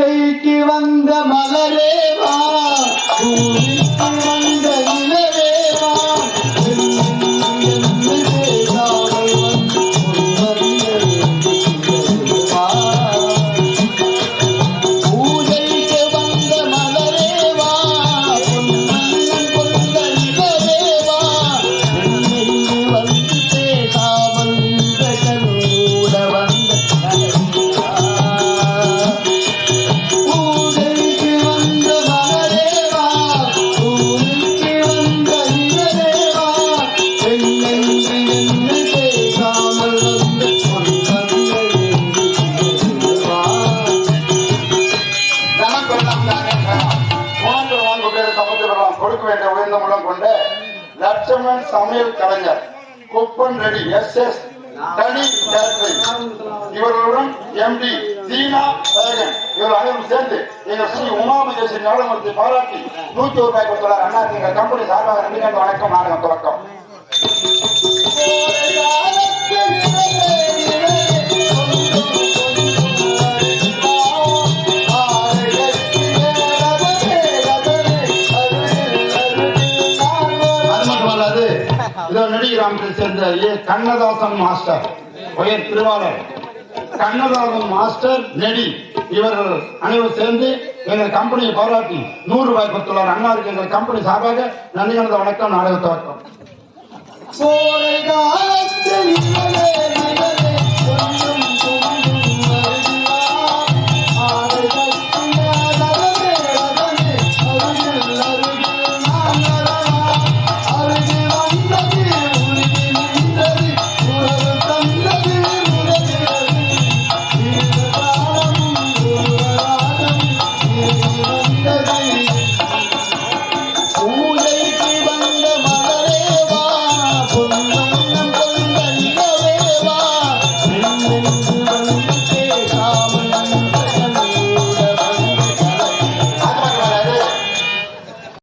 பூஜைக்கு வந்த மலரே. லட்சுமணன் சமையல் கலைஞர் குப்பன் ரெடி எஸ் எஸ் தனி இவர்களுடன் எம்டி தீனா சேகன் இவர் அனைவரும் சேர்ந்து எங்கள் ஸ்ரீ உமாமகேஸ்வரி நாடகத்தை பாராட்டி நூத்தி ஒரு ரூபாய் கொடுத்துள்ளார் அண்ணா எங்க கம்பெனி சார்பாக ரெண்டு வணக்கம் நாடகம் தொடக்கம். இதோ நடிகராமத்தை சேர்ந்த ஏ. கண்ணதாசன் மாஸ்டர் உயர் திருவாளர் கண்ணதாசன் மாஸ்டர் நெடி. இவர்கள் அனைவரும் சேர்ந்து எங்கள் கம்பெனியை பாராட்டி நூறு ரூபாய் கொடுத்துள்ளார். அண்ணாருக்கு எங்கள் கம்பெனி சார்பாக நன்றி கலந்த வணக்கம். நாடக துவக்கம்